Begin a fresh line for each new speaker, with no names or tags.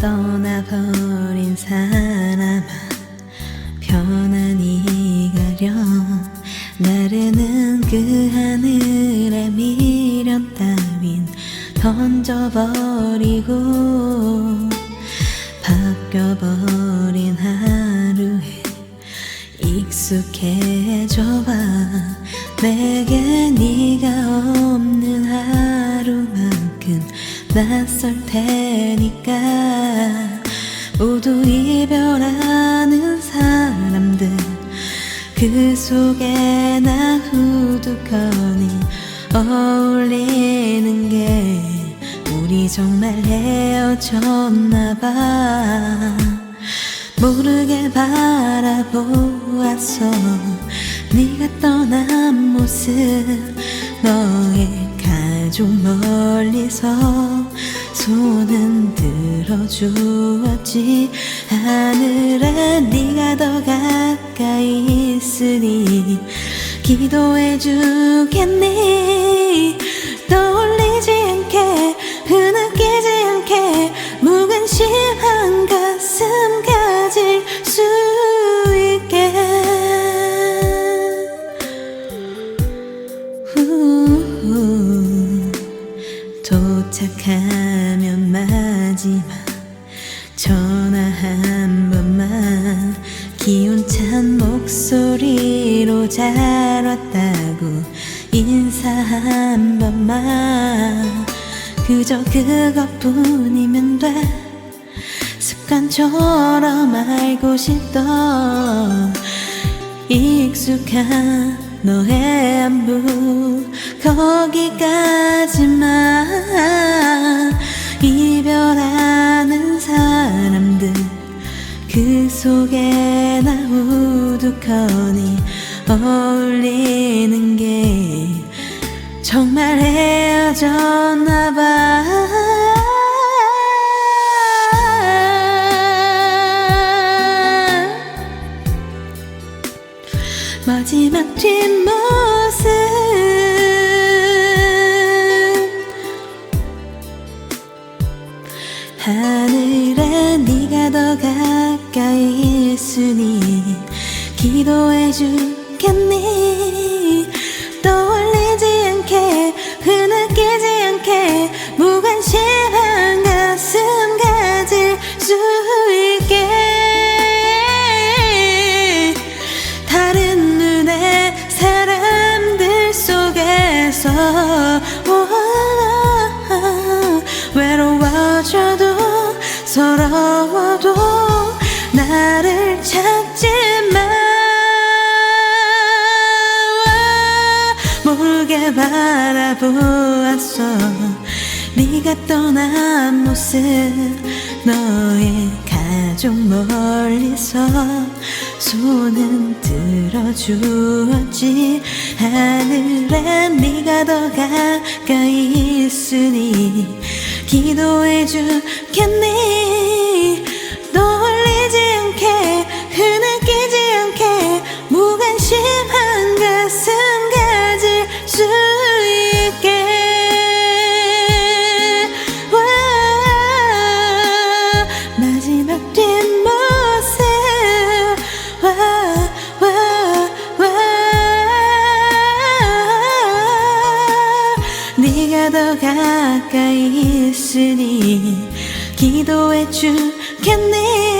떠나버린 사람아 편안히 가려 나르는 그 하늘에 미련 따윈 던져버리고 바뀌어버린 하루에 익숙해져봐. 내게 네가 없는 하루만큼 낯설 테니까 모두 이별하는 사람들 그 속에 나 후두커니 어울리는 게 우리 정말 헤어졌나 봐. 모르게 바라보았어 네가 떠난 모습 너의 가족 멀리서 손은 들어주었지. 하늘에 네가 더 가까이 있으니 기도해 주겠니 도착하면 마지막 전화 한 번만. 기운찬 목소리로 잘 왔다고 인사 한 번만. 그저 그것뿐이면 돼. 습관처럼 알고 싶던 익숙한 너의 안부 거기까지만 이별하는 사람들 그 속에 나 우두커니 어울리는 게 정말 헤어졌나 봐 마지막 뒷모습. 하늘에 네가 더 가까이 있으니 기도해 주겠니? 떠 바라보았어. 네가 떠난 모습 너의 가족 멀리서 손은 들어주었지. 하늘에 네가 더 가까이 있으니 기도해 주겠니 더 가까이 있으니 기도해 주겠니